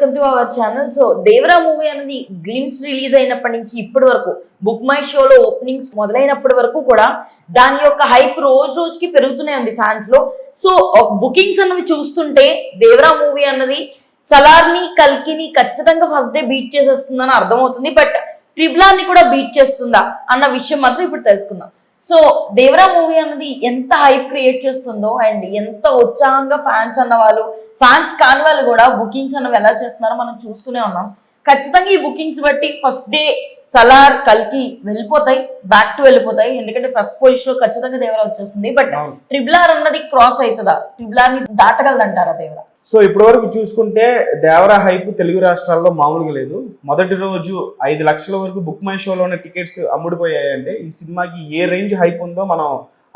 Welcome to our channel so Devara movie అనేది glimpse release అయినప్పటి నుంచి ఇప్పటి వరకు బుక్ మై షోలో ఓపెనింగ్స్ మొదలైనప్పటి వరకు కూడా దాని యొక్క హైప్ రోజు రోజుకి పెరుగుతూనే ఉంది ఫ్యాన్స్లో. సో బుకింగ్స్ అన్నవి చూస్తుంటే దేవరా మూవీ అన్నది సలార్ని కల్కిని ఖచ్చితంగా ఫస్ట్ డే బీట్ చేసేస్తుందని అర్థమవుతుంది. బట్ ట్రిబ్లాన్ని కూడా బీట్ చేస్తుందా అన్న విషయం మాత్రం ఇప్పుడు తెలుసుకుందాం. సో దేవరా మూవీ అన్నది ఎంత హైప్ క్రియేట్ చేస్తుందో అండ్ ఎంత ఉత్సాహంగా ఫ్యాన్స్ అన్న వాళ్ళు ఫ్యాన్స్ కాని వాళ్ళు కూడా బుకింగ్స్ అన్నవి ఎలా చేస్తున్నారో మనం చూస్తూనే ఉన్నాం. ఖచ్చితంగా ఈ బుకింగ్స్ బట్టి ఫస్ట్ డే సలార్ కల్కి వెళ్ళిపోతాయి. బ్యాక్ టు వెళ్ళిపోతాయి. ఎందుకంటే ఫస్ట్ పొజిషన్లో ఖచ్చితంగా దేవరా వచ్చేస్తుంది. బట్ అవును. ట్రిబ్లార్ అన్నది క్రాస్ అవుతుందా? ట్రిబ్లార్ని దాటగలదంటారా దేవరా సో ఇప్పటి వరకు చూసుకుంటే దేవరా హైప్ తెలుగు రాష్ట్రాల్లో మామూలుగా లేదు. మొదటి రోజు ఐదు లక్షల వరకు బుక్ మై షోలోనే టికెట్స్ అమ్ముడిపోయాయంటే ఈ సినిమాకి ఏ రేంజ్ హైప్ ఉందో మనం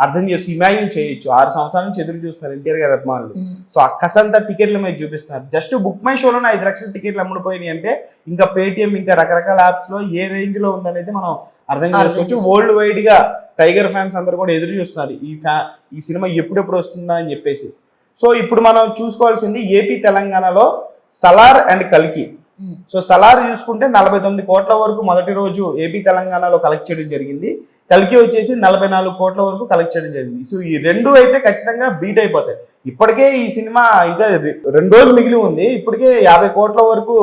అర్థం చేసుకు ఇమాజిన్ చేయొచ్చు. ఆరు సంవత్సరాల నుంచి ఎదురు చూస్తున్నారు ఎన్టీఆర్ గారి అభిమానులు. సో ఆ కసంతా టికెట్ల మీద చూపిస్తున్నారు. జస్ట్ బుక్ మై షోలోనే ఐదు లక్షల టికెట్లు అమ్ముడిపోయినాయి అంటే ఇంకా పేటిఎం ఇంకా రకరకాల యాప్స్లో ఏ రేంజ్లో ఉందనేది మనం అర్థం చేసుకోవచ్చు. వరల్డ్ వైడ్గా టైగర్ ఫ్యాన్స్ అందరూ కూడా ఎదురు చూస్తున్నారు. ఈ ఫ్యా ఈ సినిమా ఎప్పుడెప్పుడు వస్తుందా అని చెప్పేసి. సో ఇప్పుడు మనం చూసుకోవాల్సింది ఏపీ తెలంగాణలో సలార్ అండ్ కల్కి. సో సలార్ చూసుకుంటే నలభై తొమ్మిది కోట్ల వరకు మొదటి రోజు ఏపీ తెలంగాణలో కలెక్ట్ చేయడం జరిగింది. కలికి వచ్చేసి నలభై నాలుగు కోట్ల వరకు కలెక్ట్ చేయడం జరిగింది. సో ఈ రెండు అయితే ఖచ్చితంగా బీట్ అయిపోతాయి. ఇప్పటికే ఈ సినిమా ఇంకా రెండు రోజులు మిగిలి ఉంది. ఇప్పటికే యాభై కోట్ల వరకు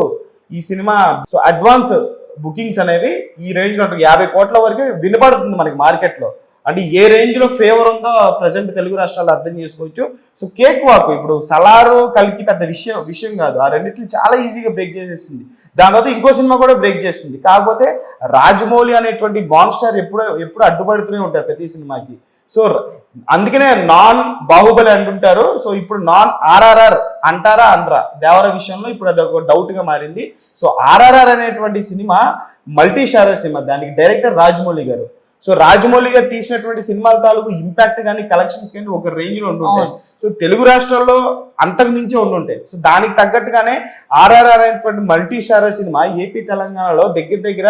ఈ సినిమా సో అడ్వాన్స్ బుకింగ్స్ అనేవి ఈ రేంజ్లో యాభై కోట్ల వరకు వినపడుతుంది మనకి మార్కెట్లో అంటే ఏ రేంజ్లో ఫేవర్ ఉందో ప్రజెంట్ తెలుగు రాష్ట్రాలు అర్థం చేసుకోవచ్చు. సో కేక్ వాక్ ఇప్పుడు సలారు కలిపి పెద్ద విషయం విషయం కాదు. ఆ రెండింటిని చాలా ఈజీగా బ్రేక్ చేసేస్తుంది. దాని తర్వాత ఇంకో సినిమా కూడా బ్రేక్ చేస్తుంది. కాకపోతే రాజమౌళి అనేటువంటి బాన్స్టార్ ఎప్పుడు ఎప్పుడు అడ్డుపడుతూనే ఉంటారు ప్రతి సినిమాకి. సో అందుకనే నాన్ బాహుబలి అంటుంటారు. సో ఇప్పుడు నాన్ ఆర్ఆర్ఆర్ అంటారా అనరా దేవర విషయంలో ఇప్పుడు అది ఒక డౌట్గా మారింది. సో ఆర్ఆర్ఆర్ అనేటువంటి సినిమా మల్టీ స్టారర్ సినిమా. దానికి డైరెక్టర్ రాజమౌళి గారు. సో రాజమౌళి గారు తీసినటువంటి సినిమాల తాలూకు ఇంపాక్ట్ కానీ కలెక్షన్స్ కానీ ఒక రేంజ్లో ఉంటుంటాయి. సో తెలుగు రాష్ట్రాల్లో అంతకు మించి ఉండుంటాయి. సో దానికి తగ్గట్టుగానే ఆర్ఆర్ఆర్ అనేటువంటి మల్టీ స్టారర్ సినిమా ఏపీ తెలంగాణలో దగ్గర దగ్గర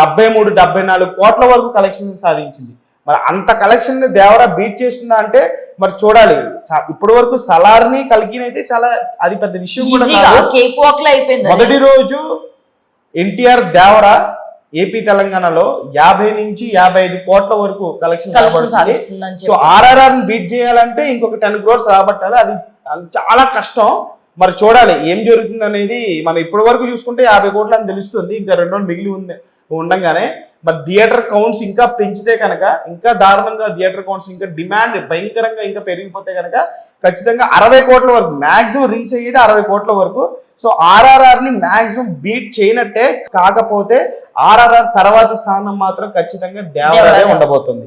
డెబ్బై మూడు డెబ్బై నాలుగు కోట్ల వరకు కలెక్షన్ సాధించింది. మరి అంత కలెక్షన్ దేవరా బీట్ చేస్తుందా అంటే మరి చూడాలి. ఇప్పటి వరకు సలార్ని కలిగిన అయితే చాలా అది పెద్ద విషయం కూడా మొదటి రోజు ఎన్టీఆర్ దేవరా ఏపీ తెలంగాణలో యాభై నుంచి యాభై ఐదు కోట్ల వరకు కలెక్షన్ రాబడుతుంది. సో ఆర్ఆర్ఆర్ బీట్ చేయాలంటే ఇంకొక టెన్ క్రోర్స్ రాబట్టాలి. అది అది చాలా కష్టం. మరి చూడాలి ఏం జరుగుతుంది అనేది మనం ఇప్పటి వరకు చూసుకుంటే యాభై కోట్లు అని తెలుస్తుంది. ఇంకా రెండు రోజులు మిగిలి ఉంది ఉండంగానే. మరి థియేటర్ కౌంట్స్ ఇంకా పెంచితే కనుక ఇంకా దారుణంగా థియేటర్ కౌంట్స్ ఇంకా డిమాండ్ భయంకరంగా ఇంకా పెరిగిపోతే కనుక ఖచ్చితంగా అరవై కోట్ల వరకు మాక్సిమం రీచ్ అయ్యేది అరవై కోట్ల వరకు. సో ఆర్ఆర్ఆర్ని మాక్సిమం బీట్ చేయనట్టే కాకపోతే ఆర్ఆర్ఆర్ తర్వాతి స్థానం మాత్రం ఖచ్చితంగా దేవరాలే. ఉండబోతుంది